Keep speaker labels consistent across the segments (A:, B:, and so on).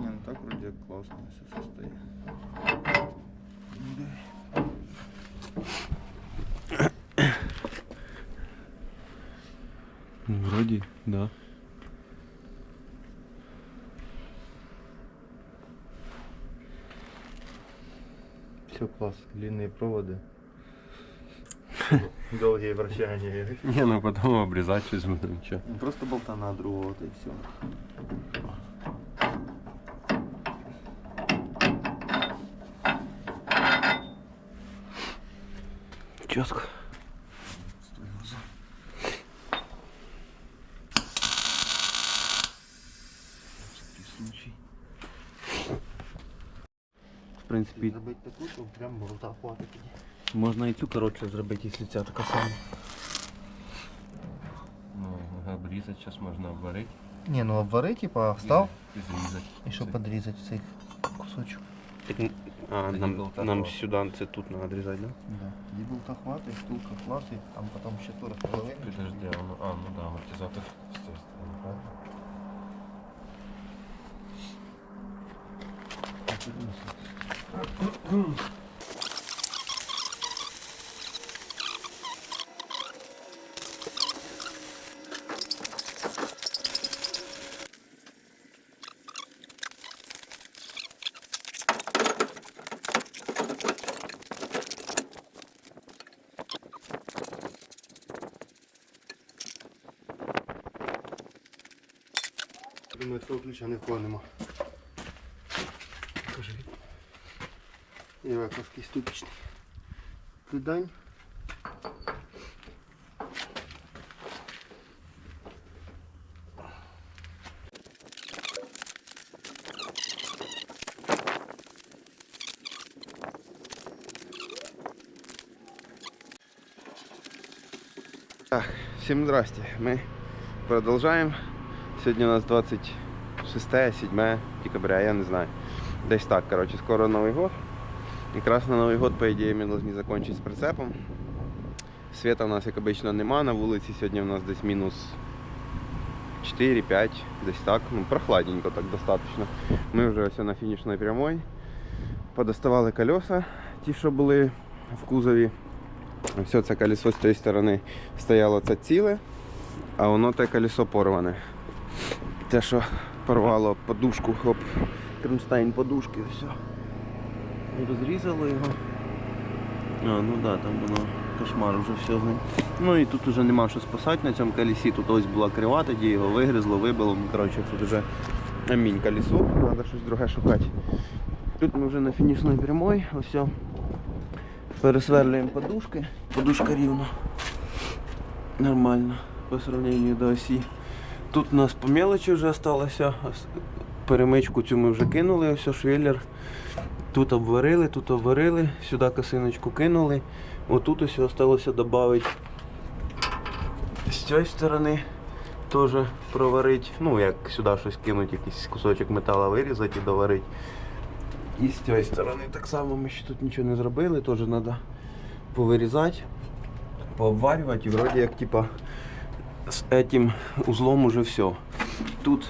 A: Не, ну так вроде классно все состоит.
B: Вроді, да.
A: Все класс, длинные проводы. Долгие вращания.
B: Не, ну потім обрізати щось будемо. Чо.
A: Ну, Просто болта на другого, вот и все.
B: Чітко. В принципі,
A: Зробити таку, то прям болта хватить.
B: можна і цю коротше зробити, якщо ця така сама. Ну, обрізати зараз можна обварити.
A: Не, ну обвари, типа, встав,
B: І зрізати.
A: і щоб подрізати цей кусочок.
B: Так, а, Тоді нам, болта нам хватить. сюди, це тут треба відрізати, да?
A: Да. Тоді болта хватить, втулка хватить, там потім ще тура половина.
B: Подожди, а ну, а, ну да, амортизатор з цієї сторони, правильно?
A: Думаю, цього ключа не вкладемо. Покажи. Єваковський ступічний. Придань. Так, всем здрасте. Мы продолжаем. Сьогодні у нас 26-7 декабря, я не знаю. Десь так, коротше, скоро Новий год. Якраз на Новий год, по ідеї, ми повинні закінчити з прицепом. Світа у нас, як обично, нема. На вулиці сьогодні у нас десь мінус 4-5, десь так. Ну, прохладненько так достатньо. Ми вже ось на фінішній прямой. Подоставали колеса, ті, що були в кузові. Все це колесо з цієї сторони стояло це ціле, а воно те колесо порване. Те, що порвало подушку, хоп, кронштейн подушки, все. І розрізало його. А, ну да, там воно кошмар уже все з ним. Ну і тут уже нема що спасати на цьому колесі. Тут ось була крива, тоді його вигризло, вибило. Ну, коротше, тут вже амінь колесо, треба щось друге шукати. Тут ми вже на фінішній прямой, ось. Пересверлюємо подушки. Подушка рівно. Нормально по сравнению до осі. Тут у нас по мелочі вже залишилося. Перемичку цю ми вже кинули, ось швеллер. Тут обварили, тут обварили, сюди косиночку кинули. Отут ось залишилося додати. З цієї сторони теж проварити. Ну, як сюди щось кинуть, якийсь кусочок металу вирізати і доварити. І з цієї сторони так само ми ще тут нічого не зробили, теж треба повирізати, пообварювати і вроді як типа з этим узлом уже все. Тут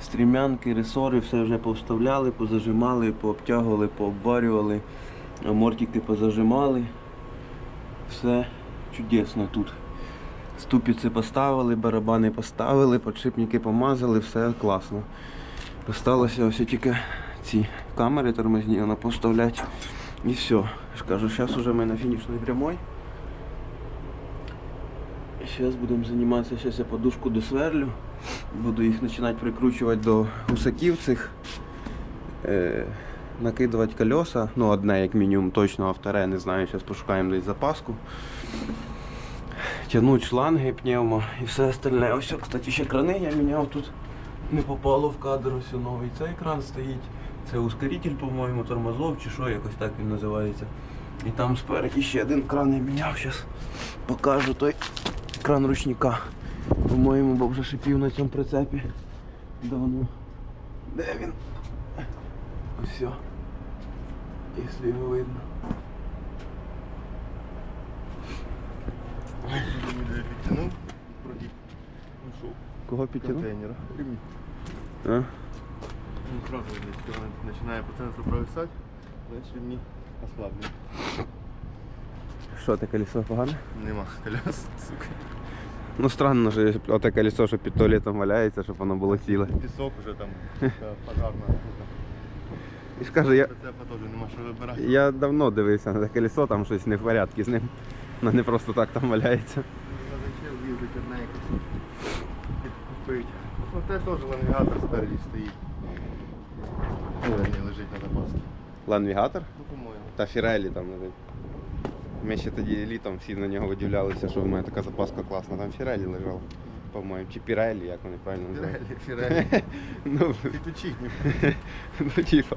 A: стрімянки, ресори, все вже повставляли, позажимали, пообтягували, пообварювали, амортики позажимали. Все чудесно тут. Ступиці поставили, барабани поставили, подшипники помазали, все класно. Осталося ось тільки ці камери тормозні, вона поставлять і все. Кажу, зараз уже ми на фінішній прямой. Зараз будемо займатися, зараз я подушку досверлю. Буду їх починати прикручувати до гусаків цих. Е, накидувати колеса. Ну, одне як мінімум точно, а вторе не знаю, зараз пошукаємо десь запаску. Тягнуть шланги, пневмо і все остальне. Ось, кстати, ще крани я міняв тут. Не попало в кадр, ось новий цей кран стоїть. Це ускоритель, по-моєму, тормозов чи що, якось так він називається. І там спереді ще один кран я міняв. Зараз покажу той кран ручника. По-моєму, бо вже шипів на цьому прицепі. Давно. Де він? Ось все. Якщо його видно. Підтягнув
B: Кого підтягнув?
A: контейнера.
B: А?
C: Он сразу он начинает по центру провисать, значит ремни ослаблены.
A: Що, те колесо погане?
C: Нема колес, сука.
A: Ну странно, що оте колесо, що під туалетом валяється, щоб воно було ціле.
C: Пісок уже там, пожарна штука.
A: І скаже, я,
C: Прицепа теж нема що вибирати.
A: я давно дивився на те колесо, там щось не в порядку з ним. Воно не просто так там валяється.
C: Надо ще в'їздити одне якось купити. Ну теж лангатор спереді стоїть. Лежить на запасі.
A: Ланвігатор?
C: Ну, по-моєму.
A: Та Фірелі там лежить. Ми ще тоді літом всі на нього видивлялися, що в мене така запаска класна. Там Фірелі лежав, по-моєму. Чи Пірелі, як вони правильно називають.
C: Фірелі, фірелі.
A: Ну,
C: Петучині.
A: ну типа.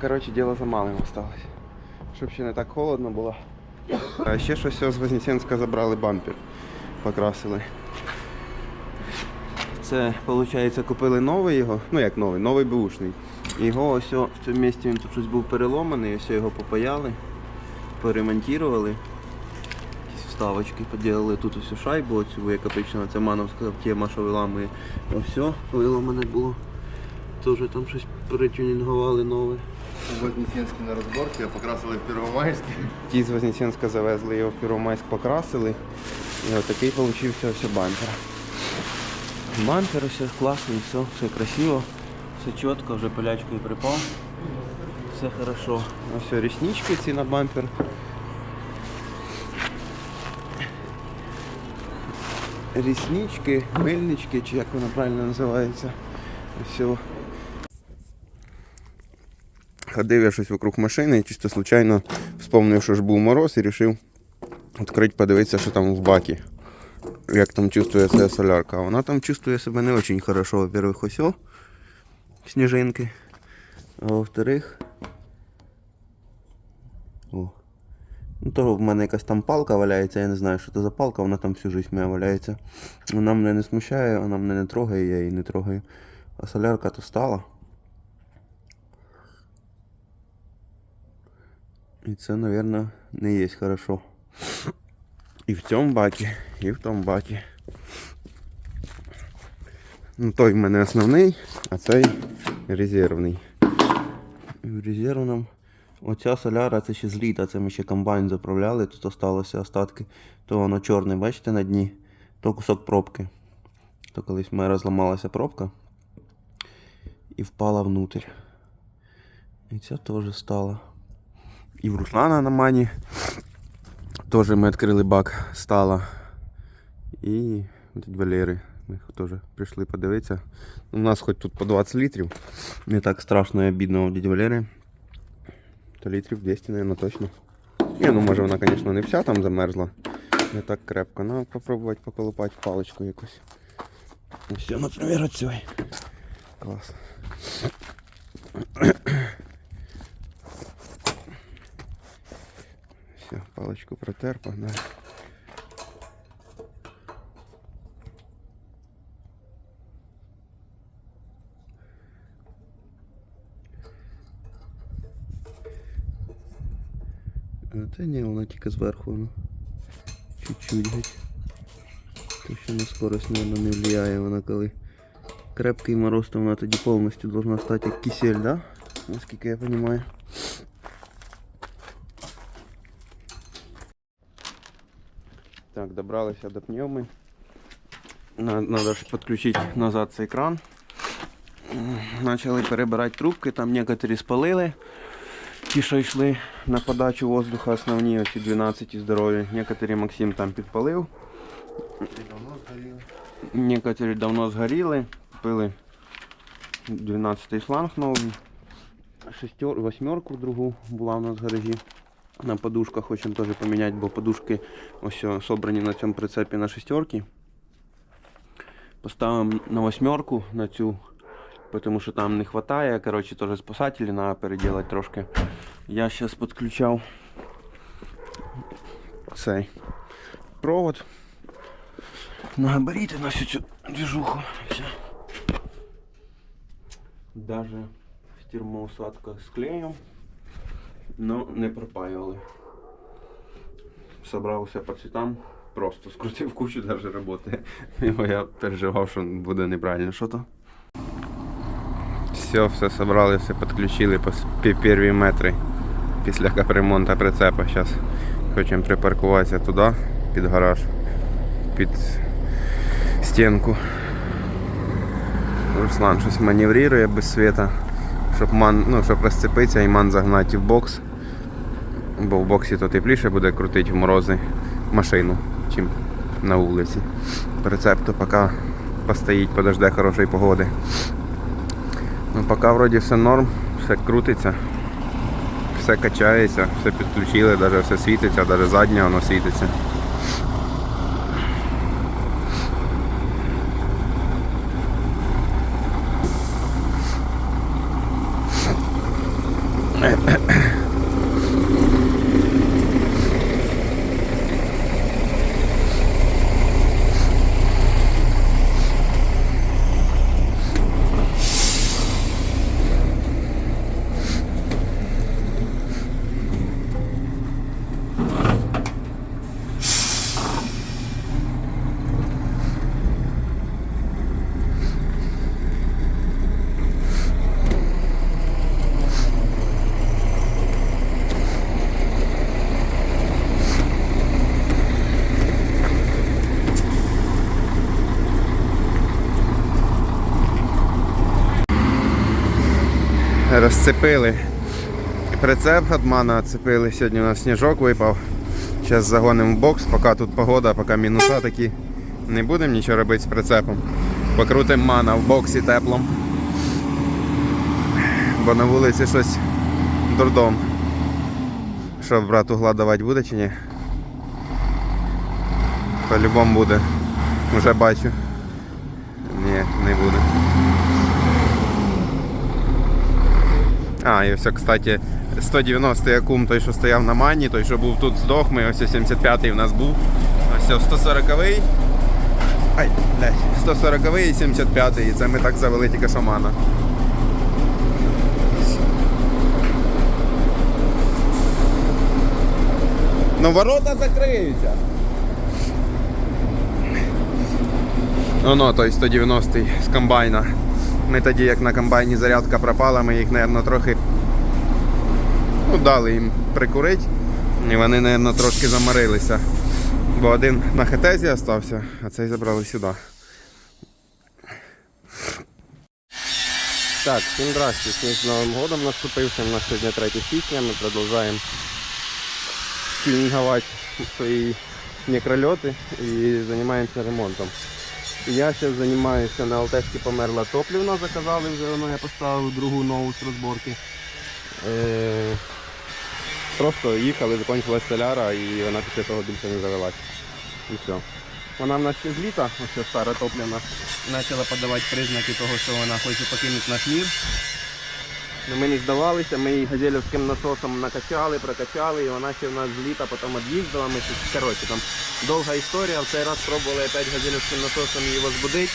A: Коротше, діло за малим осталось. Щоб ще не так холодно було. А ще щось з Вознесенська забрали бампер. Покрасили. Це, виходить, купили новий його. Ну як новий, новий бушний. Його ось о- в цьому місці він тут щось був переломаний, ось його попаяли, поремонтували. Якісь вставочки поділили тут усю шайбу, оцю як обично, це мановська тема, що виламує. Ось все, виламане було. Теж там щось перетюнінгували нове.
C: Вознесенський на розборці, а покрасили в Первомайський.
A: Ті з Вознесенська завезли його в Первомайськ, покрасили. І отакий получився ось бампер. Бампер все класний, все, все красиво, все чітко, вже пилячкою припав. Все хорошо. Ось реснички ці на бампер. Ріснички, мильнички, чи як воно правильно називається. Все. Ходив я щось вокруг машини і чисто случайно вспомнив, що ж був мороз і вирішив відкрити, подивитися, що там в бакі. Як там чувствує себе солярка. Вона там чувствує себе не дуже хорошо. Во-первых, ось сніжинки. А во-вторых. О. Ну, то в мене якась там палка валяється, я не знаю, що це за палка, вона там всю жизнь моя валяється. Вона мене не смущає, вона мене не трогає, я її не трогаю. А солярка то стала. І це, мабуть, не є хорошо. І в цьому бакі, і в тому бакі. Ну, той в мене основний, а цей резервний. В резервному. Оця соляра це ще з літа, це ми ще комбайн заправляли, тут осталося остатки. То воно чорне, бачите, на дні, то кусок пробки. То колись в мене розламалася пробка і впала внутрь. І ця теж стала. І в Руслана на мані. Теж ми відкрили бак стала. І від Валери. Ми теж прийшли подивитися. У нас хоч тут по 20 літрів. Не так страшно і обідно у дяді Валери. То літрів 200, мабуть, точно. Ні, ну може вона, звісно, не вся там замерзла. Не так крепко. Ну, попробувати поколупати паличку якусь. Все, наприклад, оцей. Клас. Все, паличку протер, погнали. Та ні, вона тільки зверху, ну. Чуть-чуть геть. То що на скорость, мабуть, не впливає вона коли. Крепкий мороз, то вона тоді повністю должна стати як кисель, да? Наскільки я розумію. Так, добралися до пневми. Надо ж підключити назад цей кран. Почали перебирати трубки, там некоторі спалили. Ті, що йшли на подачу воздуха, основні, оці 12 здорові. Некоторі Максим там підпалив. Некоторі давно згоріли. Купили 12-й шланг новий. Шестер, восьмерку другу була у нас в гаражі. На подушках хочемо теж поміняти, бо подушки ось собрані на цьому прицепі на шестерки. Поставимо на восьмерку на цю, тому що там не вистачає. Коротше, теж спасателі треба переділати трошки. Я зараз підключав цей провод на габаріти на всю цю движуху. Все. Даже в з клеєм, но не пропаювали. Собрався по цвітам, просто скрутив кучу даже роботи. Я переживав, що буде неправильно. Що то? Все, все собрали, все підключили по перві метри після капремонту прицепа. Зараз хочемо припаркуватися туди, під гараж, під стінку. Руслан щось маневрує без світа, щоб ман, ну, щоб розцепитися і ман загнати в бокс. Бо в боксі то тепліше буде крутити в морози машину, чим на вулиці. Прицеп то поки постоїть, подожде хорошої погоди. Ну, поки вроді все норм, все крутиться, все качається, все підключили, навіть все світиться, навіть заднє воно світиться. Розцепили прицеп від мана відцепили. Сьогодні у нас сніжок випав. Зараз загонимо в бокс, поки тут погода, поки мінуса такі. Не будемо нічого робити з прицепом. Покрутимо мана в боксі теплом. Бо на вулиці щось дурдом. Що брат угла давати буде чи ні? По-любому буде. Уже бачу. Ні, не буде. А, і ось, кстати, 190-й акум, той, що стояв на мані, той, що був тут здох, ми ось 75-й у нас був. Ось 140-й. Ай, блядь, 140-й і 75-й. І це ми так завели тільки шамана. Ну ворота закриються. Оно, той 190-й з комбайна. Ми тоді, як на комбайні зарядка пропала, ми їх, мабуть, трохи ну, дали їм прикурити. І вони, мабуть, трошки замарилися. Бо один на хетезі остався, а цей забрали сюди. Так, всім здрасте. З Новим годом наступившим. У нас сьогодні 3 січня. Ми продовжуємо тюнінгувати свої мікрольоти і займаємося ремонтом. Я зараз займаюся на Алтешці померла топлівна, заказали вже воно, я поставив другу нову з розборки. Е, просто їхали, закінчилась соляра і вона після того більше не завелась. І все. Вона в нас ще з літа, ось стара топлівна, почала подавати признаки того, що вона хоче покинути наш мір. Ну, ми не здавалися, ми її газелівським насосом накачали, прокачали, і вона ще в нас з літа потім від'їздила. Ми щось, коротше, там довга історія. В цей раз пробували опять газелівським насосом її возбудити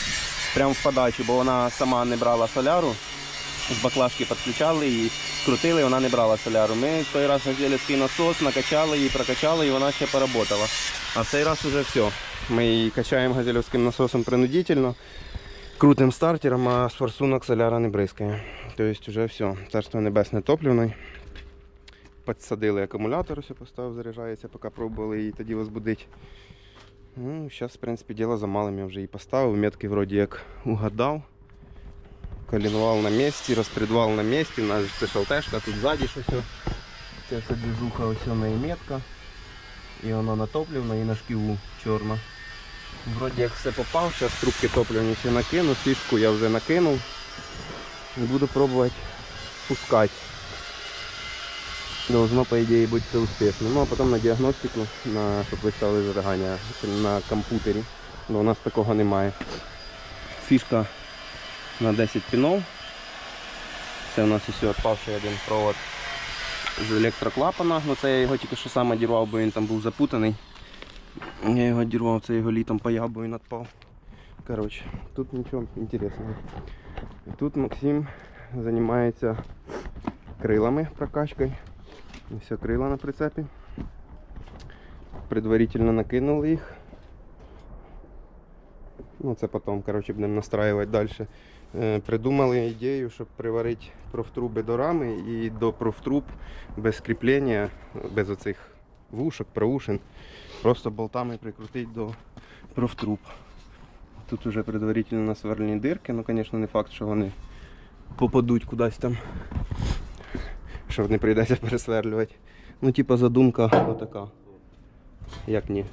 A: прямо в подачу, бо вона сама не брала соляру. З баклажки підключали її, крутили, вона не брала соляру. Ми в той раз газелівський насос накачали її, прокачали і вона ще поработала. А в цей раз вже все. Ми її качаємо газелівським насосом принудительно. Крутим стартером, а з форсунок соляра не бризкає. Тобто вже все. Царство небесне топливний. Підсадили акумулятор, все поставив, заряджається, поки пробували її тоді возбудити. Ну, зараз, в принципі, діло за малим я вже її поставив. Метки вроді як угадав. Колінвал на місці, розпредвал на місці. У нас це шалтешка, тут ззаді щось. Це все движуха, ось вона і метка. І воно на топливно, і на шківу чорна. Вроді як все попав, зараз трубки топливні ще накину, фішку я вже накинув. І буду пробувати пускати. Должно, по ідеї, бути все успішно. Ну а потім на діагностику, на, щоб виставили зажигання на комп'ютері. Бо у нас такого немає. Фішка на 10 пінов. Це у нас усе відпавший один провод з електроклапана. Ну це я його тільки що сам одірвав, бо він там був запутаний. Я його дірвав, це його літом паяв, бо він відпав. Коротше, тут нічого інтересного. Тут Максим займається крилами прокачкою. Все крила на прицепі. Предварительно накинули їх. Ну, це потім, коротше, будемо настраювати далі. Е, Придумали ідею, щоб приварити профтруби до рами і до профтруб без кріплення, без оцих вушок, проушин. Просто болтами прикрутити до профтруб. Тут уже предварительно насверлені дирки, ну, звісно, не факт, що вони попадуть кудись там. Що не прийдеться пересверлювати. Ну, типа задумка отака. Як ні?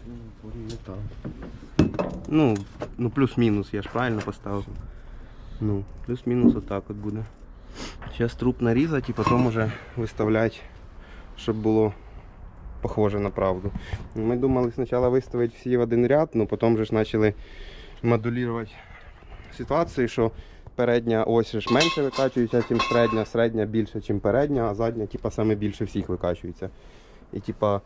A: Ну, ну плюс-мінус, я ж правильно поставив. Ну, плюс-мінус отак от буде. Зараз труп нарізати і потім уже виставляти, щоб було похоже на правду. Ми думали спочатку виставити всі в один ряд, але потім вже ж почали модулювати ситуацію, що передня ось менше викачується, ніж середня, середня більше, ніж передня, а задня, типа, саме більше всіх викачується. І типа,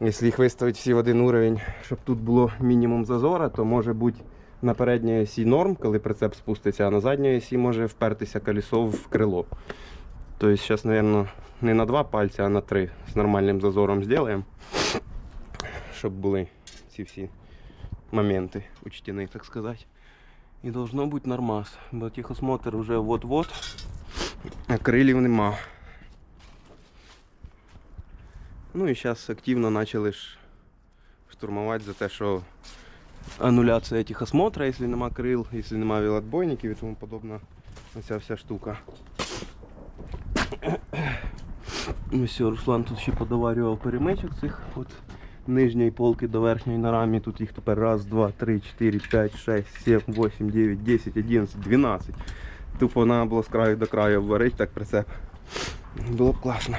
A: якщо їх виставити всі в один уровень, щоб тут було мінімум зазора, то може бути на передній осі норм, коли прицеп спуститься, а на задній осі може впертися колесо в крило. Тобто зараз, мабуть, не на два пальці, а на три з нормальним зазором зробимо, щоб були ці всі моменти учтені, так сказати. І должно бути нормас, бо техосмотр вже вот-вот, а крилів нема. Ну і зараз активно почали ж штурмувати за те, що ануляція техосмотра, якщо нема крил, якщо нема вілотбойників і тому подобна оця вся штука. Ну все, Руслан тут ще подоварював перемичок цих от нижньої полки до верхньої на рамі. Тут їх тепер раз, два, три, чотири, п'ять, шесть, сім, вісім, дев'ять, десять, одинадцять, дванадцять. Тупо треба було з краю до краю обварити так прицеп. Було б класно.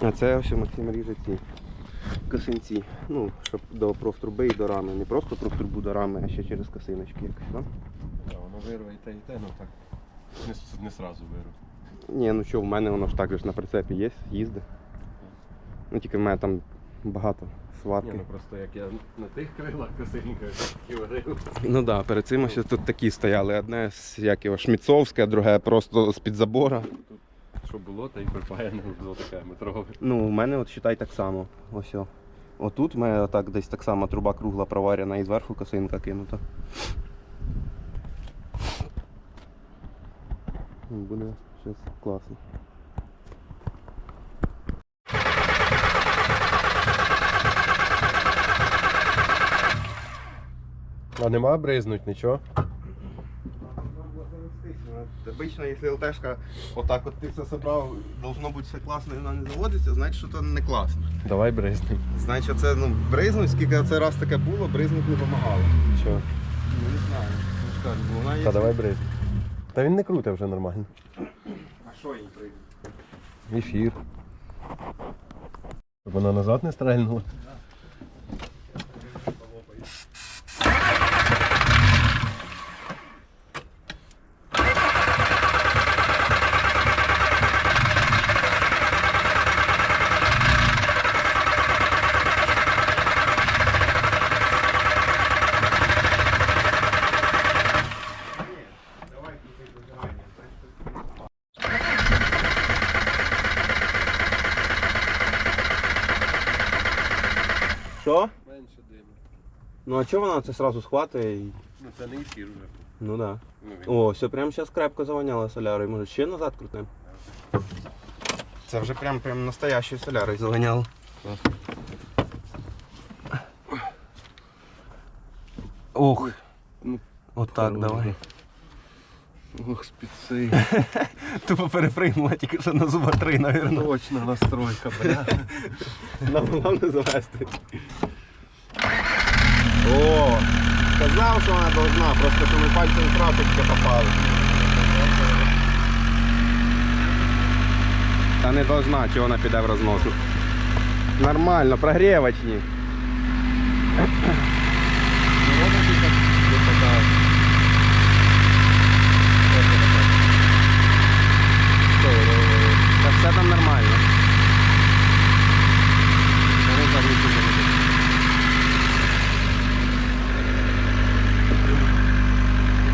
A: А це ось Максим ріже ці косинці. Ну, щоб до профтруби і до рами. Не просто профтрубу до рами, а ще через косиночки якось, да?
D: Да, воно вирве і те, і те, ну так. Не, не сразу вирве.
A: Ні, ну що, в мене воно ж так же ж на прицепі є, їздить. Ну тільки в мене там багато сварки.
D: Ні, ну просто як я на тих крилах косинках і варив.
A: Ну так, да, перед цим ось тут такі стояли. Одне з як його шміцовське, друге просто з-під забора.
D: Тут Що було, та й припаяне було таке метрове.
A: Ну, у мене от считай так само. Ось. Отут в мене так десь так само труба кругла проварена і зверху косинка кинута. Буде щось класно.
D: А нема бризнуть нічого?
A: Обично, якщо ЛТшка отак от ти все собрав, должно бути все класно і вона не заводиться, значить, що це не класно.
D: Давай бризнуть.
A: Значить, це ну, бризнуть, скільки це раз таке було, бризнуть не допомагало.
D: Що?
A: Ну не знаю. Ну, ж кажу, бо вона є.
D: Та давай бризнуть. Та він не круте вже нормально.
A: А що їй прийде?
D: Ефір. Щоб вона назад не стрельнула.
A: Давай купи зажигання. Що?
D: Менше диму.
A: Ну а чого вона це сразу схватує і.
D: Ну це не ефір вже.
A: Ну да.
D: Ну, він...
A: О, все прямо зараз крепко завоняло солярою. Може ще назад крутнемо? Це вже прям прям настоящий солярою завоняло. Ох.
D: Ну,
A: Отак,
D: хорошо.
A: давай.
D: Ох, спіци.
A: Тупо перепригнула тільки що на зуба три, навірно.
D: Точна настройка, бля.
A: Нам головне завести. О! Казав, що вона должна, просто що ми пальцем в трапочки попали. Та не должна, чи вона піде в розносу. Нормально, прогрівочні. Та все там нормально.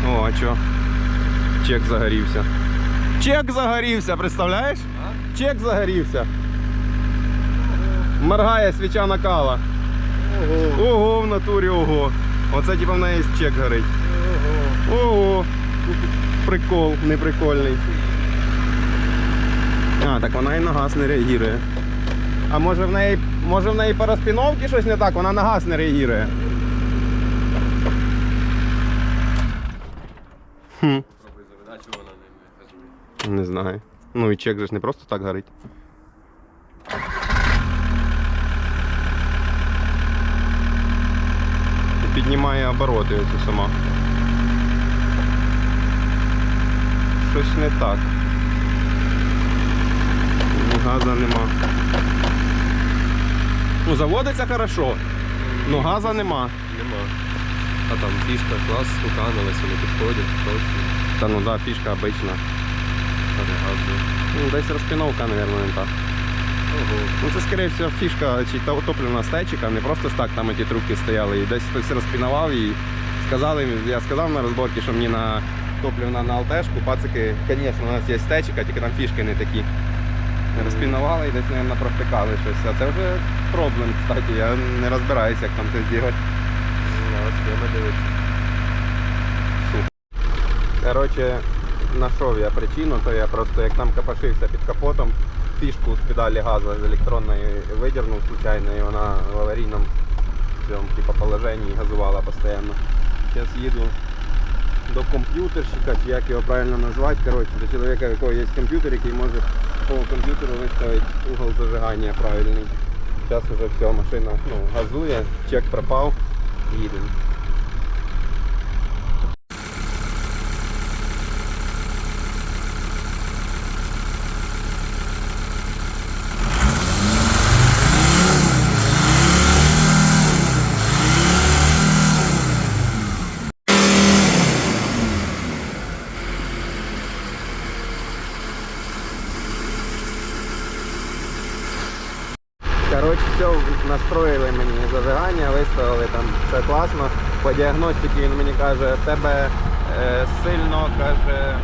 A: О, а чо? Чек загорівся. Чек загорівся, представляєш? Чек загорівся. Моргає свіча накала.
E: Ого.
A: Ого, в натурі ого. Оце типа в неї чек горить.
E: Ого.
A: Ого. Прикол, неприкольний. А, так вона і на газ не реагує. А може в неї, може в неї по розпіновці щось не так, вона на газ не реагує. Хм.
D: Не
A: знаю. Ну і чек же ж не просто так горить. І Піднімає обороти оці сама. Щось не так. Ну, газа нема. Ну, заводиться хорошо, но газа нема.
D: Нема. А там фішка, клас, уканулись, вони підходять, точно.
A: Та ну да, фішка обична.
D: А де газ був.
A: Ну, десь розпіновка, мабуть, не так.
D: Ого.
A: Ну це скоріше всього фішка чи топлівна стечика, не просто ж так там ті трубки стояли. І десь хтось розпінував і сказали, я сказав на розборці, що мені на топлівна на алтешку, пацики, звісно, у нас є стечика, тільки там фішки не такі. Розпінували і десь, мабуть, провтикали щось. А це вже проблем, кстати, я не розбираюся, як там це
D: схема дивиться.
A: Коротше, знайшов я причину, то я просто як там копошився під капотом, фішку з педалі газу з електронної видернув случайно, і вона в аварійному цьому, типу, положенні газувала постійно. Зараз їду до комп'ютерщика, чи як його правильно назвати, коротше, до чоловіка, у якого є комп'ютер, який може по комп'ютеру виставити угол зажигання правильний. Зараз вже все, машина ну, газує, чек пропав, їдемо. Коротше, все, настроїли мені зажигання, виставили там все класно. По діагностиці він мені каже, тебе е, сильно каже,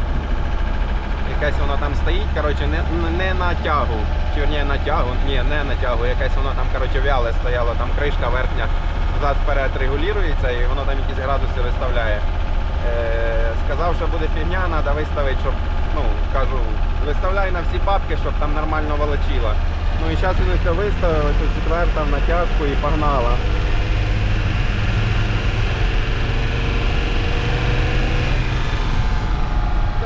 A: якесь воно там стоїть, коротше, не, не на тягу. Чи ні, на тягу, ні, не на тягу, якесь воно там коротше, вяле стояло, там кришка верхня взад вперед регулюється і воно там якісь градуси виставляє. Е, сказав, що буде фігня, треба виставити, щоб, ну, кажу, виставляй на всі папки, щоб там нормально волочило. Ну і зараз він все виставив, ось четверта в натяжку і погнала.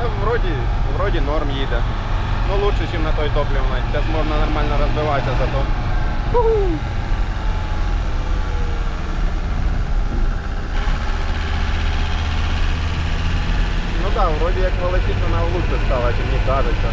A: Та вроді, вроді норм їде. Ну лучше, ніж на той топливной. Зараз можна нормально розбиватися зато. Ну да, вроді як волосить, она лучше стала, чем мені кажеться.